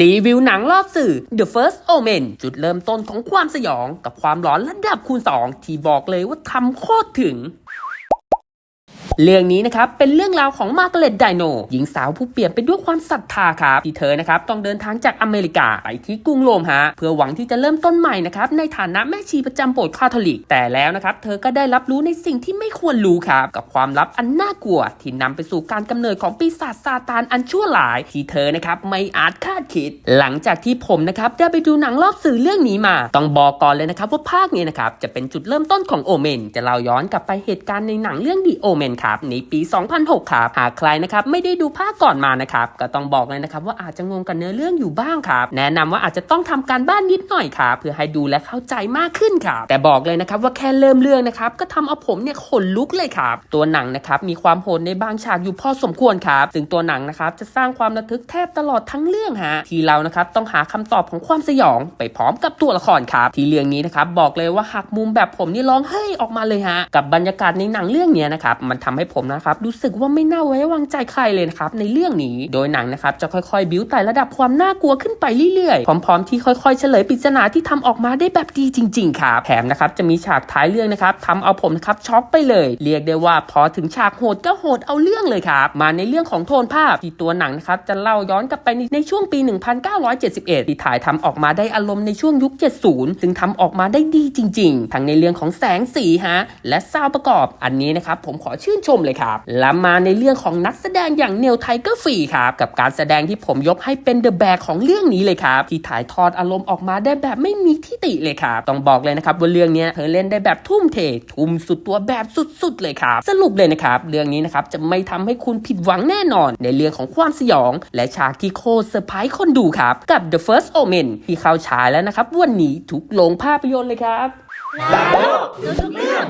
รีวิวหนังรอบสื่อ The First Omen จุดเริ่มต้นของความสยองกับความร้อนระดับคูณ 2 ที่บอกเลยว่าทำโคตรถึง เรื่องนี้นะครับเป็นเรื่องราวของมาร์กาเร็ตไดโนหญิงสาวผู้เปลี่ยนไปด้วยความศรัทธาครับที่เธอนะครับต้องเดินทางจากอเมริกาไปที่กรุงโรมฮะเพื่อหวังที่จะเริ่มต้นใหม่นะครับในฐานะแม่ชีประจำโบสถ์คาทอลิก แต่แล้วนะครับเธอก็ได้รับรู้ในสิ่งที่ไม่ควรรู้ครับกับความลับอันน่ากลัว ที่นำไปสู่การกำเนิดของปีศาจซาตานอันชั่วร้ายที่เธอนะครับไม่อาจคาดคิด หลังจากที่ผมนะครับได้ไปดูหนังรอบสื่อเรื่องนี้มา ต้องบอกก่อนเลยนะครับว่าภาคนี้นะครับจะเป็นจุดเริ่มต้นของโอเมนจะเล่าย้อนกลับไปเหตุการณ์ในหนังเรื่องดีโอเมนครับในปี 2006 ครับ หากใครนะครับไม่ได้ดูภาคก่อนมานะครับ ก็ต้องบอกเลยนะครับว่าอาจจะงงกับเนื้อเรื่องอยู่บ้างครับ แนะนำว่าอาจจะต้องทำการบ้านนิดหน่อยครับ เพื่อให้ดูและเข้าใจมากขึ้นครับ แต่บอกเลยนะครับว่าแค่เริ่มเรื่องนะครับ ก็ทำเอาผมเนี่ยขนลุกเลยครับ ตัวหนังนะครับมีความโหดในบางฉากอยู่พอสมควรครับซึ่งตัวหนังนะครับจะสร้างความระทึกแทบตลอดทั้งเรื่องฮะ ที่เรานะครับต้องหาคำตอบของความสยองไปพร้อมกับตัวละครครับ ที่เรื่องนี้นะครับบอกเลยว่าหักมุมแบบผมนี่ร้องเฮ้ยออกมาเลยฮะ กับบรรยากาศในหนังเรื่องเนี้ยนะครับมันทำให้ผมนะครับรู้สึกว่าไม่น่าไว้วางใจใครเลยนะครับในเรื่องนี้โดยหนังนะครับจะค่อยๆ บิ้วไต่ระดับความน่ากลัวขึ้นไปเรื่อยๆ พร้อมๆ ที่ค่อยๆ เฉลยปริศนาที่ทำออกมาได้แบบดีจริง ๆ ครับแถมนะครับจะมีฉากท้ายเรื่องนะครับทำเอาผมนะครับช็อกไปเลย เรียกได้ว่าพอถึงฉากโหดก็โหดเอาเรื่องเลยครับมาในเรื่องของโทนภาพที่ตัวหนังนะครับจะเล่าย้อนกลับไปในช่วงปี 1971 ที่ถ่ายทำออกมาได้อารมณ์ในช่วงยุค 70 ซึ่งทำออกมาได้ดีจริง ๆ ทั้งในเรื่องของแสงสีฮะและซาวประกอบอันนี้นะครับผมขอชื่นชมเลยครับ และมาในเรื่องของนักแสดงอย่างเนลไทเกอร์ฟรีครับกับการแสดงที่ผมยกให้เป็นเดอะแบกของเรื่องนี้เลยครับที่ถ่ายทอดอารมณ์ออกมาได้แบบไม่มีที่ติเลยครับต้องบอกเลยนะครับว่าเรื่องนี้เธอเล่นได้แบบทุ่มเท ทุ่มสุดตัวแบบสุดๆเลยครับสรุปเลยนะครับเรื่องนี้นะครับจะไม่ทำให้คุณผิดหวังแน่นอน ในเรื่องของความสยอง และฉากที่โคตรเซอร์ไพรส์คนดูครับกับ The First Omen ที่เข้าฉายแล้วนะครับวันนี้ทุกโรงภาพยนตร์เลยครับแล้วรู้ทุกเรื่อง